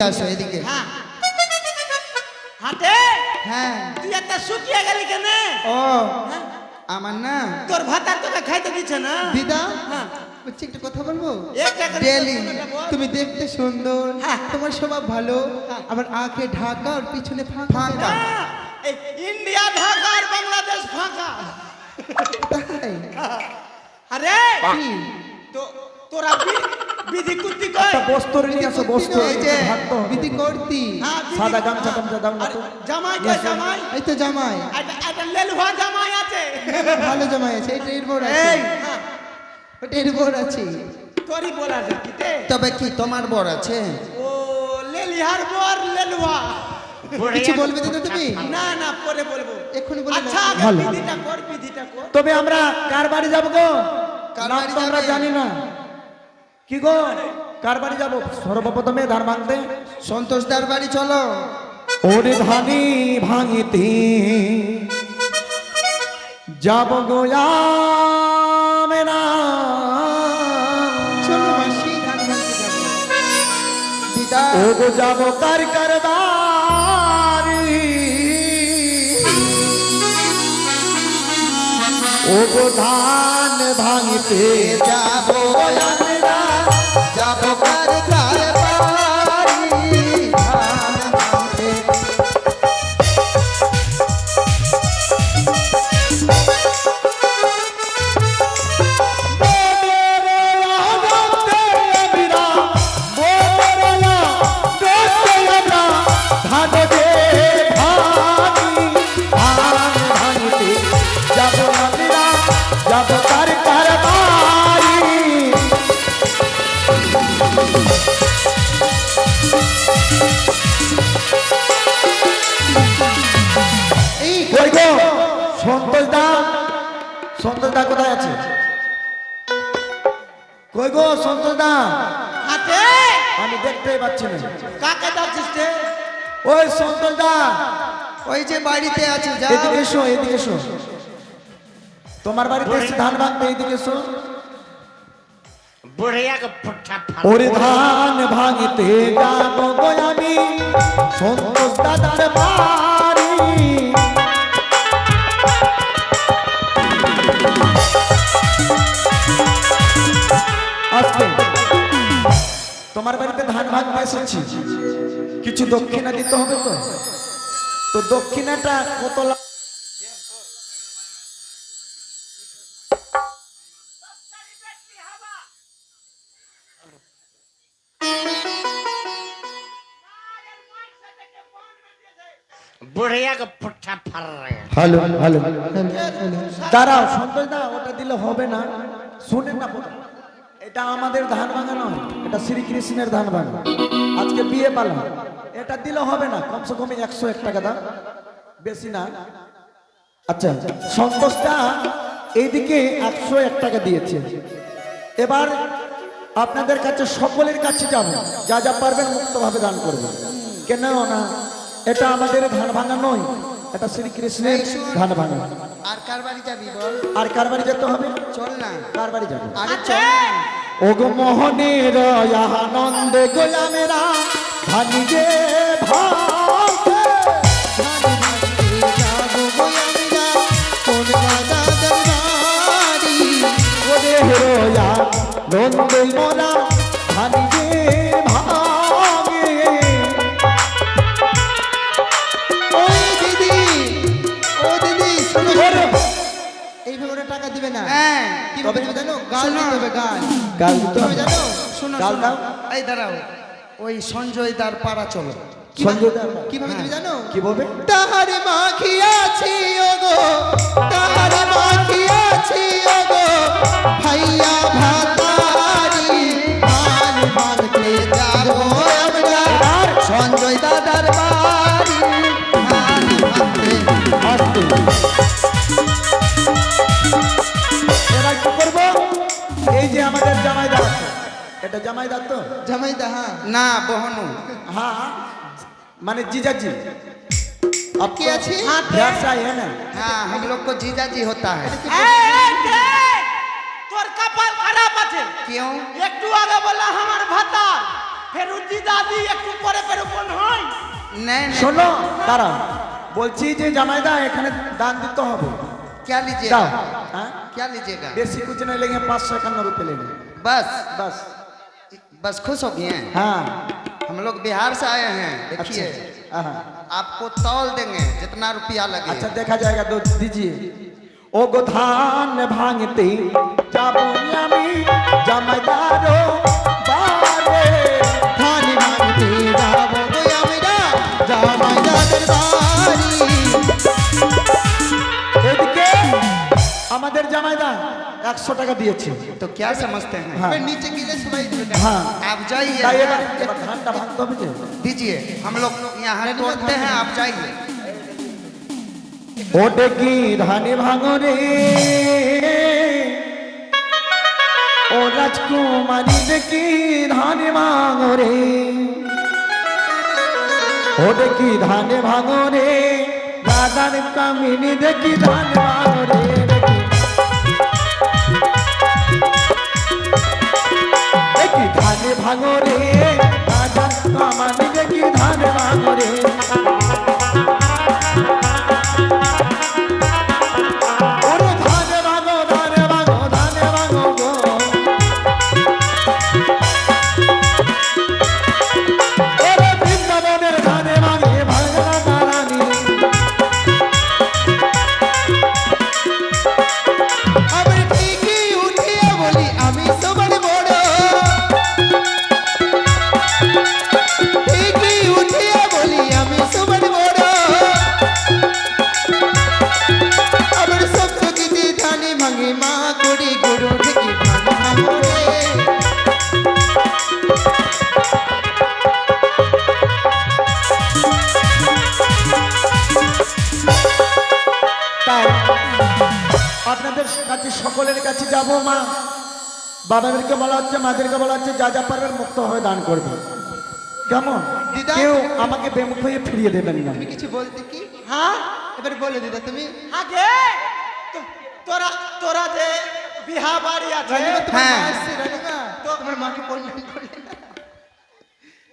আসো এদিকে। হ্যাঁ। হাতে? হ্যাঁ। তুই একটা শুকিয়ে গেলি কেন? ও হ্যাঁ? আমার না। তোর ভাতার তোকে খাইতে দিচ্ছে না? দিদা? হ্যাঁ। বলছি একটু কথা বলব? ডেলি তুমি দেখতে সুন্দর। তোমার স্বভাব ভালো। আবার আঁখে ঢাকা আর পিছনে ফাঁকা। ইন্ডিয়া ঢাকা আর বাংলাদেশ ফাঁকা। আরে! তো তোরা বিধি নিয়ে আসো বস্তু এই যে? বিধি করতি হ্যাঁ, সাদা গামছা দাও তো। জামাই কে জামাই? এই তো জামাই। একটা লেলুয়া জামাই আছে। ভালো জামাই আছে এটা এর বোর আছে। এই। হ্যাঁ, ওটা এর বোর আছে। তোরই বলা আছে কিতে? তবে কি তোমার বর আছে? ও লেলিহার বর লেলুয়া কিছু বলবে দিদা তুমি? না না পরে বলব। এক্ষুনি বলে আচ্ছা। বিধিটা কর বিধিটা কর। তবে আমরা কার বাড়ি যাব গো? কার বাড়ি তো আমরা জানি না। কি গো? কার বাড়ি যাব? সর্বপ্রথমে ধান ভাঙতে? সন্তোষদার বাড়ি চলো। ওরে ধানি ভাঙিতে। যাব গো না। চলো মাসি ধান ভাঙতে যাব। দিদা ও গো যাব কার কার বাড়ি? ও ধান ভাঙিতে। যাব যাব দেখতেই পাচ্ছি না কাকে যাচ্ছিস রে ওই সন্তোষ দা ওই যে বাড়িতে আছে যাও। এদিকে এসো এদিকে এসো। তোমার বাড়িতে এসে ধান ভাঙতে এদিকে এসো। ওরে ধান ভাঙিতে যাব গো আমি সন্তোষ দাদার বাড়ি। আসতে তোমার বাড়িতে ধান ভাগ এসেছি। কিছু দক্ষিণা দিতে হবে তো? তো দক্ষিণাটা কত দাঁড়াও সন্তোষ দা ওটা দিলে হবে না। শুনে না এটা আমাদের ধান ভাঙা নয় এটা শ্রীকৃষ্ণের ধান ভাঙা। আজকে বিয়ে পালা এটা দিলে হবে না কমসে কম একশো এক টাকা দাম। বেশি না। আচ্ছা সন্তোষটা এইদিকে একশো এক টাকা দিয়েছে। এবার আপনাদের কাছে সকলের কাছে যাব। যা যা পারবেন মুক্তভাবে দান করবেন কেন না? এটা আমাদের ধান ভাঙা নয় এটা শ্রীকৃষ্ণের ধান ভাঙা। আর কার বাড়ি যাবি বল? আর কার বাড়ি যেতে হবে? চল না। কার বাড়ি যাবে? আরে চল না। ওগো মোহনের আনন্দে গোলামেরা ওরে হেরোয়া নন্দে মোরা ভানিগে গাল দিতে হবে গাল গাল দিতে হবে। জানো? শোনো গাল দাও। এই দাঁড়াও। ওই সঞ্জয় দার পাড়া চলো। সঞ্জয় দার। কীভাবে তুমি জানো? কি বলবে? তাহার মাখিয়াছি ওগো। তাহার মাখিয়াছি ওগো। ভাইয়া ভাতারি আমাদের জামাইদার আছে এটা জামাইদার তো জামাই দাহা না বহনু हाँ माने जीजा जी अब क्या अच्छी प्यार से आए हैं ना हाँ हम लोग को जीजा जी होता है এই, এই, এই, তোর কপাল খারাপ আছে क्यों একটু আগে বললা আমার ভাতা ফেরুজি দাদি একটু পরে পরে কোন হয় नहीं नहीं শোনো দাঁড়া বলছি যে জামাইদা এখানে দান দিতে হবে क्या দাও लीजिएगा हाँ? क्या लीजिएगा? बेसी कुछ नहीं लेंगे पाँच सौ इक्यानवे रुपये लेंगे। बस। बस। बस खुश हो गए हाँ? हम लोग बिहार से आए हैं देखिए। अच्छा, हाँ, हाँ। आपको तौल देंगे जितना रुपया लगे। अच्छा देखा जाएगा दो दीजिए। ओ गोधान भांगती जा बुनिया में जा मैदारो একশো টাকা দিয়েছে तो क्या समझते हैं হ্যাঁ এবার নিচে গেলে সবাই দেবে না। হ্যাঁ आप जाइए তাই এবার এবার ধানটা ভাঙতে হবে যে दीजिए हम लोग यहाँ तोड़ते हैं आप जाइए ওটে কি ধানে ভাঙরে ও রাজকুমারী দেখি ধানে ভাঙরে ওটে কি ধানে ভাঙরে রাধার কামিনী দেখি ধান ভাঙরে ভাঙরে রাধার কামানি দেখি ধান ভাঙরে? সকলের কাছে যাব মা। বাবাদেরকে বলা হচ্ছে মাদেরকে বলা হচ্ছে যা যা পারবেন মুক্ত হয়ে দান করবে। কেমন? দিদা? কেউ আমাকে বেমুখ হয়ে ফিরিয়ে দেবেন না। তুমি কিছু বলতে কি? হ্যাঁ? এবার বলে দিদা তুমি? আগে! তো- তোরা তোরা যে বিহা বাড়ি আছে। হ্যাঁ। তোমার মাকে বললেন করলে না?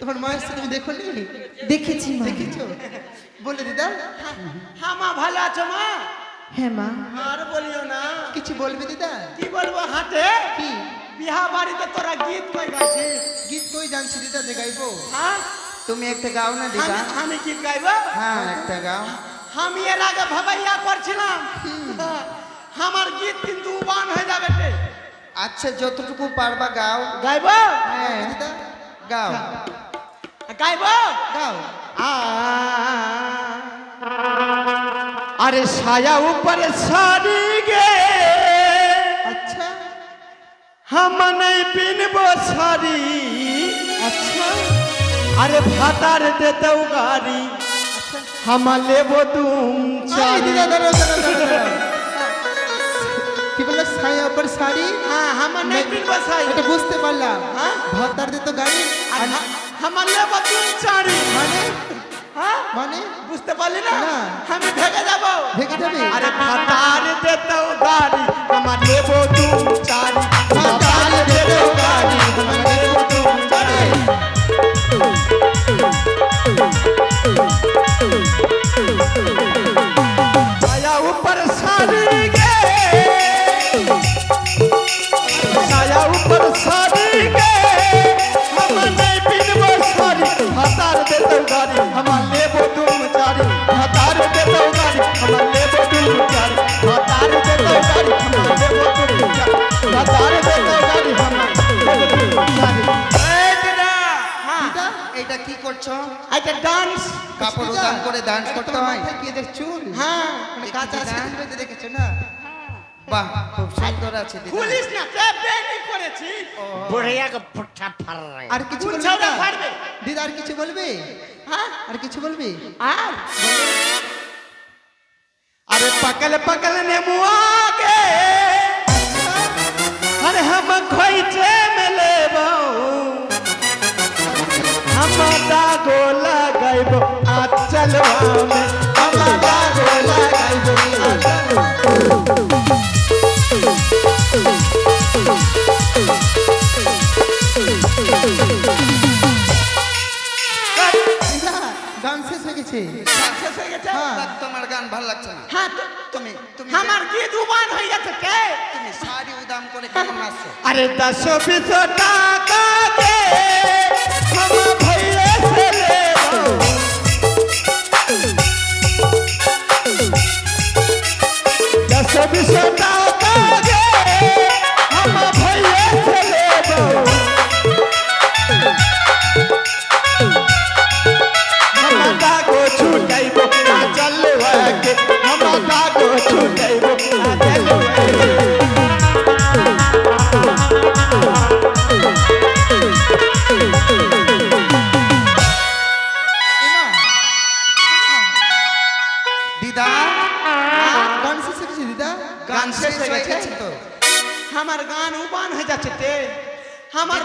তোমার মা এসছে তুমি দেখো নি দেখেছি মা। দেখেছ? বলে দিদা। হ্যাঁ মা ভালো আছো মা? হ্যাঁ আর বলিও না। কিছু বলবি দিদা? কি বলব হাতে কি? বিহা বাড়িতে তোরা গীত কই গাইছিস? গীত কই জানছি দিদা যে গাইবো? হ্যাঁ? তুমি একটা গাও না দিদা? আমি গীত গাইবো? হ্যাঁ একটা গাও। আমি এর আগে ভাবাইয়া করছিলাম। আমার গীত কিন্তু বান হয়ে যাবে আচ্ছা যতটুকু পারবা গাও। গাইবো? হ্যাঁ দিদা গাও। গাইবো? গাও। আ अरे साया ऊपर साड़ी गे আচ্ছা हम नहीं पिनबो साड़ी আচ্ছা अरे भातार देते गाड़ी আচ্ছা हम लेबो तुम আরে चारी দিদা দাঁড়াও দাঁড়াও দাঁড়াও দাঁড়াও। কি বললো ছায়া উপর শাড়ি हाँ हम नहीं पिनबो साड़ी এটা বুঝতে পারলাম হ্যাঁ? ভাতার দিত গাড়ি আর हम लेबो तुम चारी মানে हाँ মানে? বুঝতে পারলি না। আমি ভেঙে যাব। ভেঙে যাবে? আরে ভাতার দেতে গাড়ি আমার নেব চারি। দান করে ডান্স করতে হয়। এদের চুল? হ্যাঁ মানে কাঁচা দান বেঁধে রেখেছো না? বাহ খুব সুন্দর আছে পুলিশ না প্রেমই করেছি। বড়িয়াকে ফুটা ফাড়রে আর কিছু বলবে ফাড়বে। দিদা আর কিছু বলবে? হ্যাঁ? আর কিছু বলবে? আর? আরে পাকলে পাকলে নেমু আগে। আরে হাম খইছে মেল হ্যাঁ। হ্যাঁ। তোমার গান ভালো লাগছে না। হ্যাঁ তুমি তুমি আমার কি দুবান হয়ে গেছে? কে? তুমি শাড়ি উদাম করে কেমন নাচছো আরে দশ পিস টাকা দে দশ টাকা গান শেষ হয়ে গেছে তো। আমার গান উবান হয়ে যাচ্ছে তে। আমার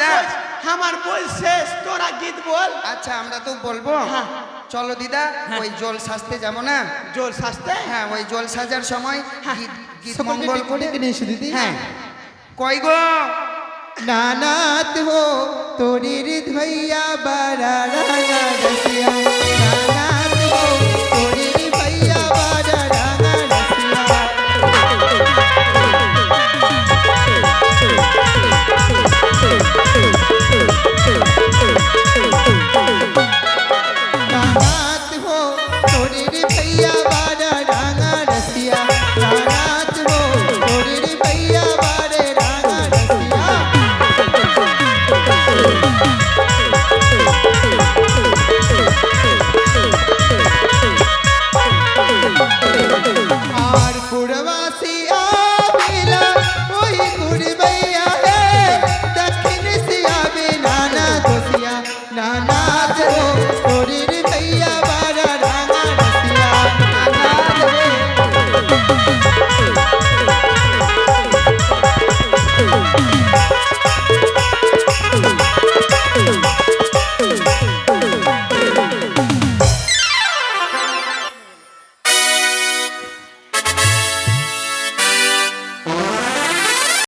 আমার বল শেষ তোরা গীত বল। আচ্ছা আমরা তো বলব। হ্যাঁ। চলো দিদা ওই জল সাজতে যাব না? জল সাজতে? হ্যাঁ ওই জল সাজার সময় গীত গীত মঙ্গল এসো দিদি। হ্যাঁ। কই গো? নানাত হো তোরির ধৈয়া বারারাই